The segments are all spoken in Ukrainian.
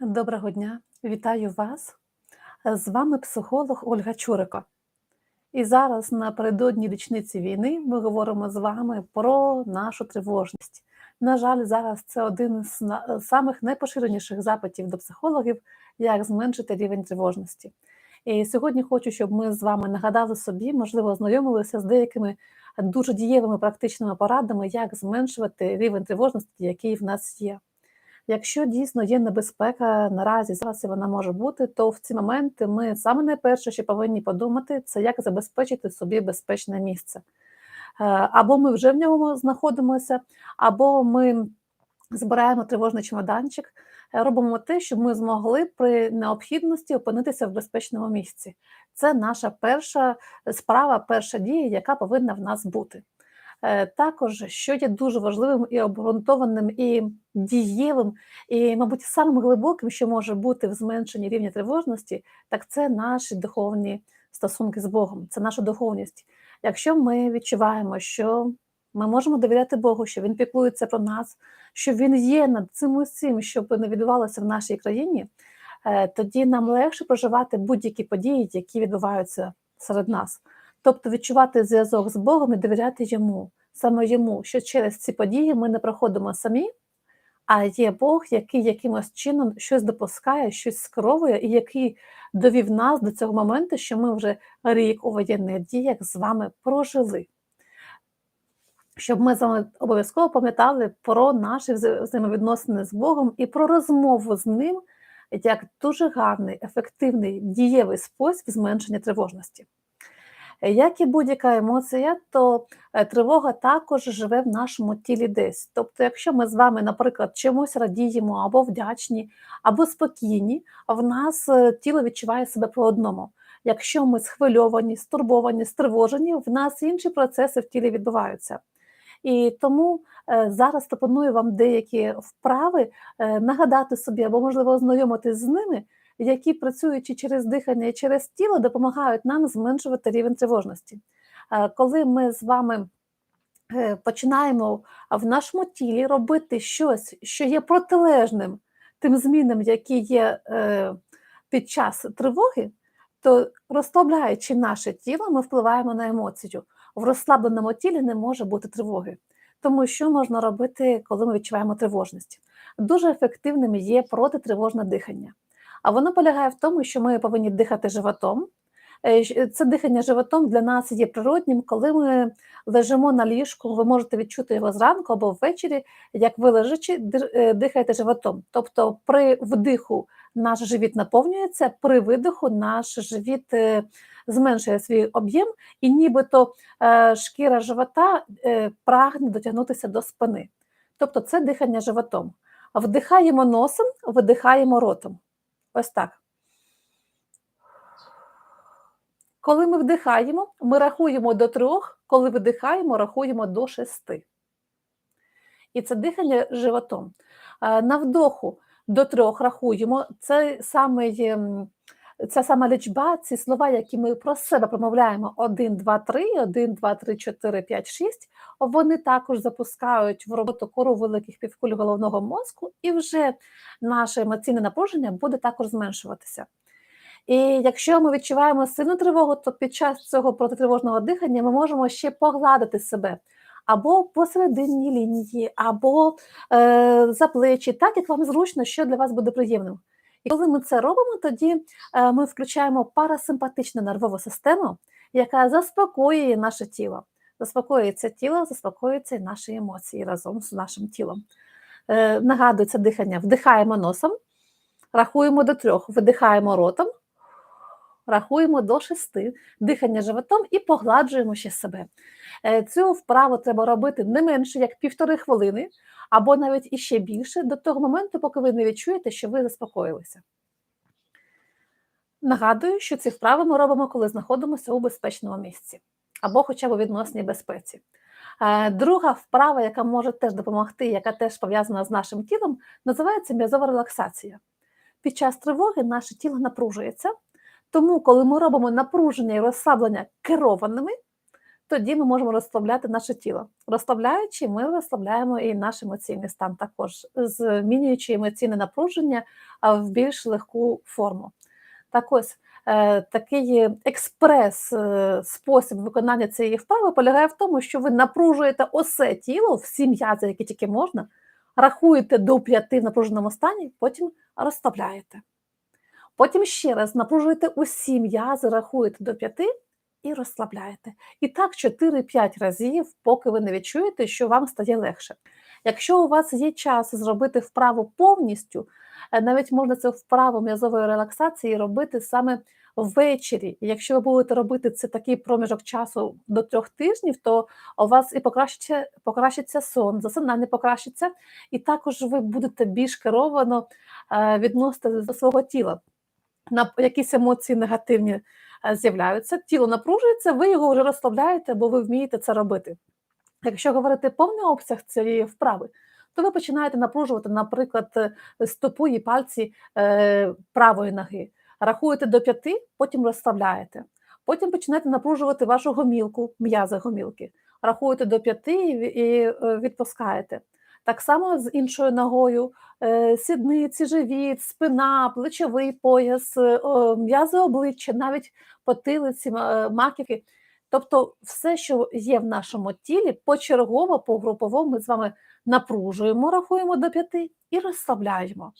Доброго дня, вітаю вас. З вами психолог Ольга Чурико. І зараз напередодні річниці війни ми говоримо з вами про нашу тривожність. На жаль, зараз це один з самих найпоширеніших запитів до психологів, як зменшити рівень тривожності. І сьогодні хочу, щоб ми з вами нагадали собі, можливо, ознайомилися з деякими дуже дієвими практичними порадами, як зменшувати рівень тривожності, який в нас є. Якщо дійсно є небезпека наразі, зараз і вона може бути, то в ці моменти ми саме найперше, що повинні подумати, це як забезпечити собі безпечне місце. Е, Або ми вже в ньому знаходимося, або ми збираємо тривожний чемоданчик, е, робимо те, щоб ми змогли при необхідності опинитися в безпечному місці. Це наша перша справа, перша дія, яка повинна в нас бути. Е, Також, що є дуже важливим і обґрунтованим, і дієвим, і, мабуть, самим глибоким, що може бути в зменшенні рівня тривожності, так це наші духовні стосунки з Богом, це наша духовність. Якщо ми відчуваємо, що ми можемо довіряти Богу, що Він піклується про нас, що Він є над цим усім, що не відбувалося в нашій країні, е, тоді нам легше проживати будь-які події, які відбуваються серед нас. Тобто відчувати зв'язок з Богом і довіряти йому, саме йому, що через ці події ми не проходимо самі, а є Бог, який якимось чином щось допускає, щось скеровує, і який довів нас до цього моменту, що ми вже рік у воєнних діях з вами прожили. Щоб ми з вами обов'язково пам'ятали про наші взаємовідносини з Богом і про розмову з ним як дуже гарний, ефективний, дієвий спосіб зменшення тривожності. Як і будь-яка емоція, то е, тривога також живе в нашому тілі десь. Тобто, якщо ми з вами, наприклад, чомусь радіємо або вдячні, або спокійні, в нас е, тіло відчуває себе по одному. Якщо ми схвильовані, стурбовані, стривожені, в нас інші процеси в тілі відбуваються. І тому е, зараз пропоную вам деякі вправи нагадати собі або, можливо, ознайомитись з ними, які працюючи через дихання і через тіло, допомагають нам зменшувати рівень тривожності. Е, Коли ми з вами е, починаємо в нашому тілі робити щось, що є протилежним тим змінам, які є е, під час тривоги, то розслабляючи наше тіло, ми впливаємо на емоцію. В розслабленому тілі не може бути тривоги. Тому що можна робити, коли ми відчуваємо тривожність? Дуже ефективним є протитривожне дихання. А воно полягає в тому, що ми повинні дихати животом. Е, Це дихання животом для нас є природнім, коли ми лежимо на ліжку, ви можете відчути його зранку або ввечері, як ви лежачи, е, дихаєте животом. Тобто при вдиху наш живіт наповнюється, при видиху наш живіт е, зменшує свій об'єм, і нібито шкіра живота прагне дотягнутися до спини. Тобто це дихання животом. Вдихаємо носом, видихаємо ротом. Ось так. Коли ми вдихаємо, ми рахуємо до трьох, коли видихаємо, рахуємо до шести. І це дихання животом. Е, На вдоху до трьох рахуємо. Це самий, ем, ця сама лічба, ці слова, які ми про себе промовляємо: 1, 2, 3, 1, 2, 3, 4, 5, 6, вони також запускають в роботу кору великих півкуль головного мозку, і вже наше емоційне напруження буде також зменшуватися. І якщо ми відчуваємо сильну тривогу, то під час цього протитривожного дихання ми можемо ще погладити себе або посередині лінії, або е, за плечі, так як вам зручно, що для вас буде приємним. І коли ми це робимо, тоді е, ми включаємо парасимпатичну нервову систему, яка заспокоює наше тіло. Заспокоюється тіло, заспокоюються і наші емоції разом з нашим тілом. Е, нагадую, дихання. Вдихаємо носом, рахуємо до трьох, видихаємо ротом, рахуємо до шести, дихання животом і погладжуємо ще себе. Е, Цю вправу треба робити не менше як півтори хвилини, або навіть іще більше, до того моменту, поки ви не відчуєте, що ви заспокоїлися. Нагадую, що ці вправи ми робимо, коли знаходимося у безпечному місці або хоча б у відносній безпеці. Е, Друга вправа, яка може теж допомогти, яка теж пов'язана з нашим тілом, називається м'язова релаксація. Під час тривоги наше тіло напружується, тому коли ми робимо напруження і розслаблення керованими, тоді ми можемо розслабляти наше тіло. Розслабляючи, ми розслабляємо і наш емоційний стан також, змінюючи емоційне напруження в більш легку форму. Так ось е, такий експрес е, виконання цієї вправи полягає в тому, що ви напружуєте усе тіло, всі м'язи, які тільки можна, рахуєте до п'яти в напруженому стані, потім розслабляєте. Потім ще раз напружуєте усі м'язи, рахуєте до п'яти і розслабляєте. І так 4-5 разів, поки ви не відчуєте, що вам стає легше. Якщо у вас є час зробити вправу повністю, е, навіть можна цю вправу м'язової релаксації робити саме ввечері. Якщо ви будете робити це такий проміжок часу до трьох тижнів, то у вас і покращиться, покращиться сон, засинання покращиться, і також ви будете більш керовано е, відносити до свого тіла. На якісь емоції негативні е, з'являються, тіло напружується, ви його вже розслабляєте, бо ви вмієте це робити. Якщо говорити повний обсяг цієї вправи, то ви починаєте напружувати, наприклад, е, стопу і пальці е, правої ноги. Рахуєте до п'яти, потім розставляєте. Потім починаєте напружувати вашу гомілку, м'язи гомілки. Рахуєте до п'яти і, відпускаєте. Так само з іншою ногою, е, сідниці, живіт, спина, плечовий пояс, е, м'язи обличчя, навіть потилиці, е, маківки. Тобто, все, що є в нашому тілі, почергово, погрупово ми з вами напружуємо, рахуємо до п'яти і розслабляємо.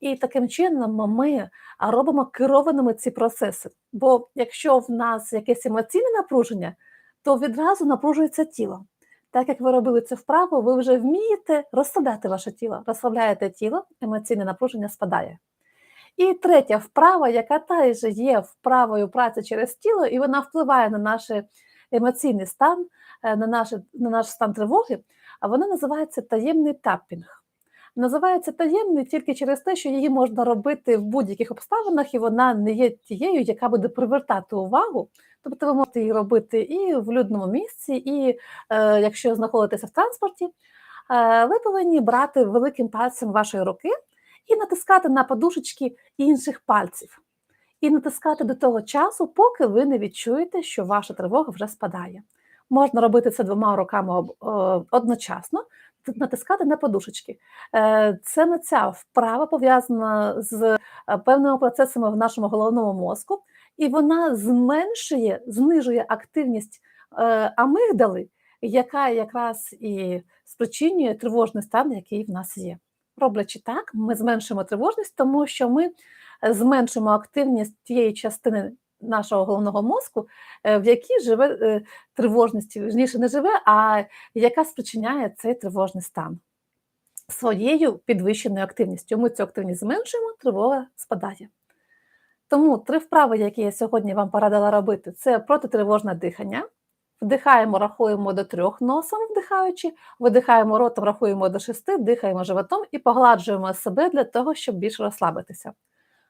І таким чином ми робимо керованими ці процеси. Бо якщо в нас якесь емоційне напруження, то відразу напружується тіло. Так як ви робили це вправо, ви вже вмієте розслабляти ваше тіло. Розслабляєте тіло, емоційне напруження спадає. І третя вправа, яка теж є вправою праці через тіло, і вона впливає на наш емоційний стан, е, на наш, на наш стан тривоги, а вона називається таємний таппінг. Називається таємний тільки через те, що її можна робити в будь-яких обставинах, і вона не є тією, яка буде привертати увагу. Тобто ви можете її робити і в людному місці, і е, якщо знаходитеся в транспорті, е, ви повинні брати великим пальцем вашої руки і натискати на подушечки інших пальців. І натискати до того часу, поки ви не відчуєте, що ваша тривога вже спадає. Можна робити це двома руками одночасно, натискати на подушечки. Е, це не ця вправа пов'язана з е, певними процесами в нашому головному мозку, і вона зменшує, знижує активність е, амигдали, яка якраз і спричинює тривожний стан, який в нас є. Роблячи так, ми зменшимо тривожність, тому що ми зменшимо активність тієї частини нашого головного мозку, в якій живе тривожність, вірніше не живе, а яка спричиняє цей тривожний стан. Своєю підвищеною активністю. Ми цю активність зменшуємо, тривога спадає. Тому три вправи, які я сьогодні вам порадила робити, це протитривожне дихання. Вдихаємо, рахуємо до трьох носом, вдихаючи, видихаємо ротом, рахуємо до шести, дихаємо животом і погладжуємо себе для того, щоб більше розслабитися.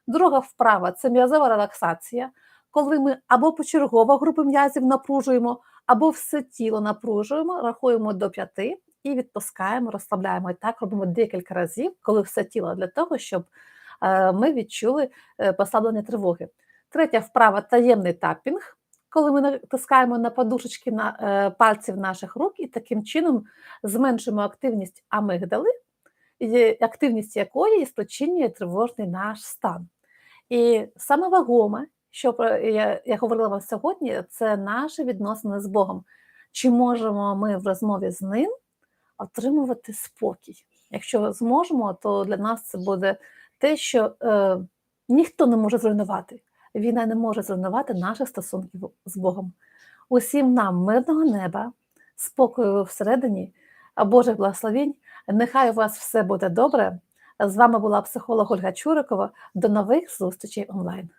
Друга вправа це м'язова релаксація, коли ми або почергово групи м'язів напружуємо, або все тіло напружуємо, рахуємо до п'яти і відпускаємо, розслабляємо. І так робимо декілька разів, коли все тіло для того, щоб ми відчули е, послаблення тривоги. Третя вправа таємний тапінг, коли ми натискаємо на подушечки на е, пальців наших рук і таким чином зменшуємо активність амигдали, активність якої спричинює тривожний наш стан. І саме вагоме, що я, я говорила вам сьогодні, це наші відносини з Богом. Чи можемо ми в розмові з ним отримувати спокій? Якщо зможемо, то для нас це буде те, що е, ніхто не може зруйнувати. Війна не може зруйнувати наших стосунків з Богом. Усім нам мирного неба, спокою всередині, Божих благословінь. Нехай у вас все буде добре. З вами була психолог Ольга Чурикова. До нових зустрічей онлайн.